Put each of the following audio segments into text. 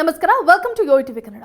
ನಮಸ್ಕಾರ welcome to ಯೋ ಕನ್ನಡ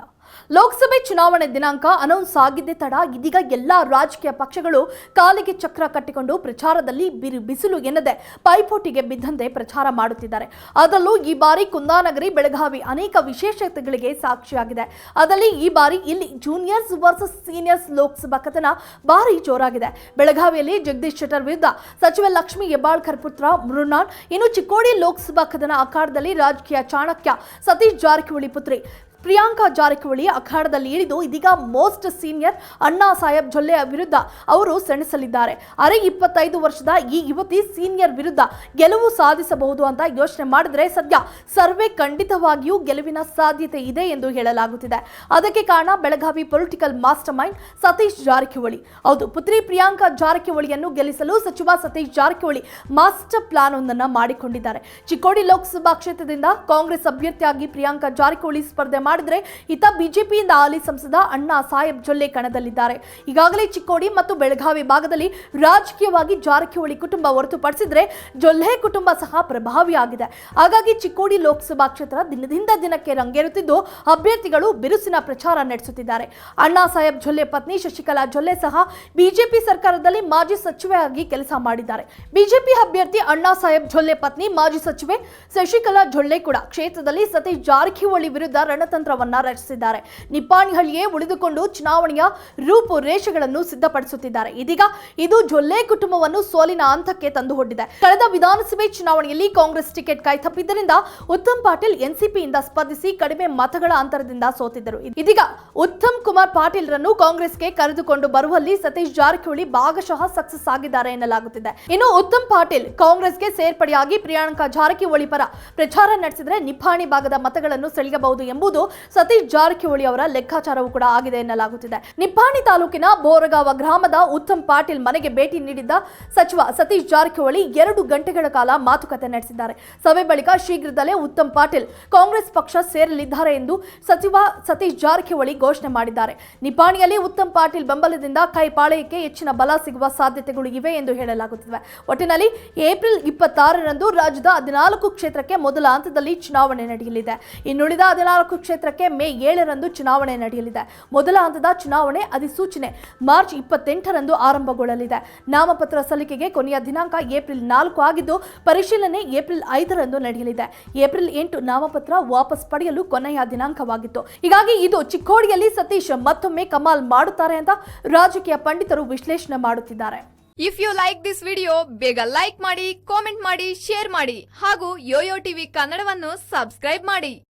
ಲೋಕಸಭೆ ಚುನಾವಣೆ ದಿನಾಂಕ ಅನೌನ್ಸ್ ಆಗಿದ್ದ ತಡ. ಇದೀಗ ಎಲ್ಲ ರಾಜಕೀಯ ಪಕ್ಷಗಳು ಕಾಲಿಗೆ ಚಕ್ರ ಕಟ್ಟಿಕೊಂಡು ಪ್ರಚಾರದಲ್ಲಿ ಬಿರು ಬಿಸಿಲು ಎನ್ನದೆ ಪೈಪೋಟಿಗೆ ಬಿದ್ದಂತೆ ಪ್ರಚಾರ ಮಾಡುತ್ತಿದ್ದಾರೆ. ಅದರಲ್ಲೂ ಈ ಬಾರಿ ಕುಂದಾನಗರಿ, ಬೆಳಗಾವಿ ಅನೇಕ ವಿಶೇಷತೆಗಳಿಗೆ ಸಾಕ್ಷಿಯಾಗಿದೆ. ಅದರಲ್ಲಿ ಈ ಬಾರಿ ಇಲ್ಲಿ ಜೂನಿಯರ್ಸ್ ವರ್ಸಸ್ ಸೀನಿಯರ್ಸ್ ಲೋಕಸಭಾ ಕಥನ ಭಾರಿ ಜೋರಾಗಿದೆ. ಬೆಳಗಾವಿಯಲ್ಲಿ ಜಗದೀಶ್ ಶೆಟ್ಟರ್ ವಿರುದ್ಧ ಸಚಿವ ಲಕ್ಷ್ಮಿ ಹೆಬ್ಬಾಳ್ಕರ್ ಪುತ್ರ ಮೃಣಾಲ್ ಇನ್ನು ಚಿಕ್ಕೋಡಿ ಲೋಕಸಭಾ ಕದನ ಅಖಾಡದಲ್ಲಿ ರಾಜಕೀಯ ಚಾಣಕ್ಯ ಸತೀಶ್ ಜಾರಕಿಹೊಳಿ ಪುತ್ರಿ ಪ್ರಿಯಾಂಕಾ ಜಾರಕಿಹೊಳಿ ಅಖಾಡದಲ್ಲಿ ಇಳಿದು ಇದೀಗ ಮೋಸ್ಟ್ ಸೀನಿಯರ್ ಅಣ್ಣಾ ಸಾಹೇಬ್ ಜೊಲ್ಲೆ ವಿರುದ್ಧ ಅವರು ಸೆಣಸಲಿದ್ದಾರೆ. ಅರೆ ಇಪ್ಪತ್ತೈದು ವರ್ಷದ ಈ ಯುವತಿ ಸೀನಿಯರ್ ವಿರುದ್ಧ ಗೆಲುವು ಸಾಧಿಸಬಹುದು ಅಂತ ಯೋಚನೆ ಮಾಡಿದ್ರೆ ಸದ್ಯ ಸರ್ವೆ ಖಂಡಿತವಾಗಿಯೂ ಗೆಲುವಿನ ಸಾಧ್ಯತೆ ಇದೆ ಎಂದು ಹೇಳಲಾಗುತ್ತಿದೆ. ಅದಕ್ಕೆ ಕಾರಣ Belagavi political mastermind Satish Jarkiholi. ಹೌದು, ಪುತ್ರಿ ಪ್ರಿಯಾಂಕಾ ಜಾರಕಿಹೊಳಿಯನ್ನು ಗೆಲ್ಲಿಸಲು ಸಚಿವ ಸತೀಶ್ ಜಾರಕಿಹೊಳಿ ಮಾಸ್ಟರ್ ಪ್ಲಾನ್ ಒಂದನ್ನು ಮಾಡಿಕೊಂಡಿದ್ದಾರೆ. ಚಿಕ್ಕೋಡಿ ಲೋಕಸಭಾ ಕ್ಷೇತ್ರದಿಂದ ಕಾಂಗ್ರೆಸ್ ಅಭ್ಯರ್ಥಿಯಾಗಿ ಪ್ರಿಯಾಂಕಾ ಜಾರಕಿಹೊಳಿ ಸ್ಪರ್ಧೆ ಮಾಡಿದ್ರೆ ಬಿಜೆಪಿ ಬಿಜೆಪಿಯಿಂದ ಹಾಲಿ ಸಂಸದ ಅಣ್ಣಾ ಸಾಹೇಬ್ ಜೊಲ್ಲೆ ಕಣದಲ್ಲಿದ್ದಾರೆ. ಈಗಾಗಲೇ ಚಿಕ್ಕೋಡಿ ಮತ್ತು ಬೆಳಗಾವಿ ಭಾಗದಲ್ಲಿ ರಾಜಕೀಯವಾಗಿ ಜಾರಕಿಹೊಳಿ ಕುಟುಂಬ ಹೊರತುಪಡಿಸಿದ್ರೆ ಜೊಲ್ಲೆ ಕುಟುಂಬ ಸಹ ಪ್ರಭಾವಿಯಾಗಿದೆ. ಹಾಗಾಗಿ ಚಿಕ್ಕೋಡಿ ಲೋಕಸಭಾ ಕ್ಷೇತ್ರ ದಿನದಿಂದ ದಿನಕ್ಕೆ ರಂಗೇರುತ್ತಿದ್ದು ಅಭ್ಯರ್ಥಿಗಳು ಬಿರುಸಿನ ಪ್ರಚಾರ ನಡೆಸುತ್ತಿದ್ದಾರೆ. ಅಣ್ಣಾ ಸಾಹೇಬ್ ಜೊಲ್ಲೆ ಪತ್ನಿ ಶಶಿಕಲಾ ಜೊಲ್ಲೆ ಸಹ ಬಿಜೆಪಿ ಸರ್ಕಾರದಲ್ಲಿ ಮಾಜಿ ಸಚಿವೆಯಾಗಿ ಕೆಲಸ ಮಾಡಿದ್ದಾರೆ. ಬಿಜೆಪಿ ಅಭ್ಯರ್ಥಿ ಅಣ್ಣಾ ಸಾಹೇಬ್ ಜೊಲ್ಲೆ ಪತ್ನಿ ಮಾಜಿ ಸಚಿವೆ ಶಶಿಕಲಾ ಜೊಲ್ಲೆ ಕೂಡ ಕ್ಷೇತ್ರದಲ್ಲಿ ಸತೀಶ್ ಜಾರಕಿಹೊಳಿ ವಿರುದ್ಧ ರಣತಂತ್ರವನ್ನ ರಚಿಸಿದ್ದಾರೆ. ನಿಪ್ಪಾಣಿಹಳ್ಳಿಯೇ ಉಳಿದುಕೊಂಡು ಚುನಾವಣೆಯ ರೂಪುರೇಷೆಗಳನ್ನು ಸಿದ್ಧಪಡಿಸುತ್ತಿದ್ದಾರೆ. ಇದೀಗ ಇದು ಜೊಲ್ಲೆ ಕುಟುಂಬವನ್ನು ಸೋಲಿನ ಹಂತಕ್ಕೆ ತಂದುಕೊಟ್ಟಿದೆ. ಕಳೆದ ವಿಧಾನಸಭೆ ಚುನಾವಣೆಯಲ್ಲಿ ಕಾಂಗ್ರೆಸ್ ಟಿಕೆಟ್ ಕೈತಪ್ಪಿದ್ದರಿಂದ ಉತ್ತಮ್ ಪಾಟೀಲ್ ಎನ್ಸಿಪಿಯಿಂದ ಸ್ಪರ್ಧಿಸಿ ಕಡಿಮೆ ಮತಗಳ ಅಂತರದಿಂದ ಸೋತಿದ್ದರು. ಇದೀಗ ಉತ್ತಮ್ ಕುಮಾರ್ ಪಾಟೀಲ್ರನ್ನು ಕಾಂಗ್ರೆಸ್ಗೆ ಕರೆದುಕೊಂಡು ಬರುವಲ್ಲಿ ಸತೀಶ್ ಜಾರಕಿಹೊಳಿ ಭಾಗಶಃ ಸಕ್ಸಸ್ ಆಗಿದ್ದಾರೆ ಎನ್ನಲಾಗುತ್ತಿದೆ. ಇನ್ನು ಉತ್ತಮ್ ಪಾಟೀಲ್ ಕಾಂಗ್ರೆಸ್ಗೆ ಸೇರ್ಪಡೆಯಾಗಿ ಪ್ರಿಯಾಂಕಾ ಜಾರಕಿಹೊಳಿ ಪರ ಪ್ರಚಾರ ನಡೆಸಿದರೆ ನಿಪ್ಪಾಣಿ ಭಾಗದ ಮತಗಳನ್ನು ಸೆಳೆಯಬಹುದು ಎಂಬುದು ಸತೀಶ್ ಜಾರಕಿಹೊಳಿ ಅವರ ಲೆಕ್ಕಾಚಾರವೂ ಕೂಡ ಆಗಿದೆ ಎನ್ನಲಾಗುತ್ತಿದೆ. ನಿಪ್ಪಾಣಿ ತಾಲೂಕಿನ ಬೋರಗಾವ ಗ್ರಾಮದ ಉತ್ತಮ್ ಪಾಟೀಲ್ ಮನೆಗೆ ಭೇಟಿ ನೀಡಿದ್ದ ಸಚಿವ ಸತೀಶ್ ಜಾರಕಿಹೊಳಿ ಎರಡು ಗಂಟೆಗಳ ಕಾಲ ಮಾತುಕತೆ ನಡೆಸಿದ್ದಾರೆ. ಸಭೆ ಬಳಿಕ ಶೀಘ್ರದಲ್ಲೇ ಉತ್ತಮ್ ಪಾಟೀಲ್ ಕಾಂಗ್ರೆಸ್ ಪಕ್ಷ ಸೇರಲಿದ್ದಾರೆ ಎಂದು ಸಚಿವ ಸತೀಶ್ ಜಾರಕಿಹೊಳಿ ಘೋಷಣೆ ಮಾಡಿದ್ದಾರೆ. ನಿಪ್ಪಾಣಿಯಲ್ಲಿ ಉತ್ತಮ್ ಪಾಟೀಲ್ ಬೆಂಬಲದಿಂದ ಕೈ ಪಾಳೆಯಕ್ಕೆ ಹೆಚ್ಚಿನ ಬಲ ಸಿಗುವ ಸಾಧ್ಯತೆಗಳು ಇವೆ ಎಂದು ಹೇಳಲಾಗುತ್ತಿದೆ. ಒಟ್ಟಿನಲ್ಲಿ ಏಪ್ರಿಲ್ ಇಪ್ಪತ್ತಾರರಂದು ರಾಜ್ಯದ ಹದಿನಾಲ್ಕು ಕ್ಷೇತ್ರಕ್ಕೆ ಮೊದಲ ಹಂತದಲ್ಲಿ ಚುನಾವಣೆ ನಡೆಯಲಿದೆ. ಇನ್ನುಳಿದ ಹದಿನಾಲ್ಕು ಕ್ಷೇತ್ರಕ್ಕೆ ಮೇ ಏಳರಂದು ಚುನಾವಣೆ ನಡೆಯಲಿದೆ. ಮೊದಲ ಹಂತದ ಚುನಾವಣೆ ಅಧಿಸೂಚನೆ ಮಾರ್ಚ್ ಇಪ್ಪತ್ತೆಂಟರಂದು ಆರಂಭಗೊಳ್ಳಲಿದೆ. ನಾಮಪತ್ರ ಸಲ್ಲಿಕೆಗೆ ಕೊನೆಯ ದಿನಾಂಕ ಏಪ್ರಿಲ್ ನಾಲ್ಕು ಆಗಿದ್ದು, ಪರಿಶೀಲನೆ ಏಪ್ರಿಲ್ ಐದರಂದು ನಡೆಯಲಿದೆ. ಏಪ್ರಿಲ್ ಎಂಟು ನಾಮಪತ್ರ ವಾಪಸ್ ಪಡೆಯಲು ಕೊನೆಯ ದಿನಾಂಕವಾಗಿತ್ತು. ಹೀಗಾಗಿ ಇದು ಚಿಕ್ಕೋಡಿಯಲ್ಲಿ ಸತೀಶ್ ಮತ್ತೊಮ್ಮೆ ಕಮಾಲ್ ಮಾಡುತ್ತಾರೆ ಅಂತ ರಾಜಕೀಯ ಪಂಡಿತರು ವಿಶ್ಲೇಷಣೆ ಮಾಡುತ್ತಿದ್ದಾರೆ. If you like this video ಬೇಗ ಲೈಕ್ ಮಾಡಿ ಕಾಮೆಂಟ್ ಮಾಡಿ ಶೇರ್ ಮಾಡಿ ಹಾಗೂ ಯೋಯೋ ಟಿವಿ ಕನ್ನಡವನ್ನು ಸಬ್ಸ್ಕ್ರೈಬ್ ಮಾಡಿ.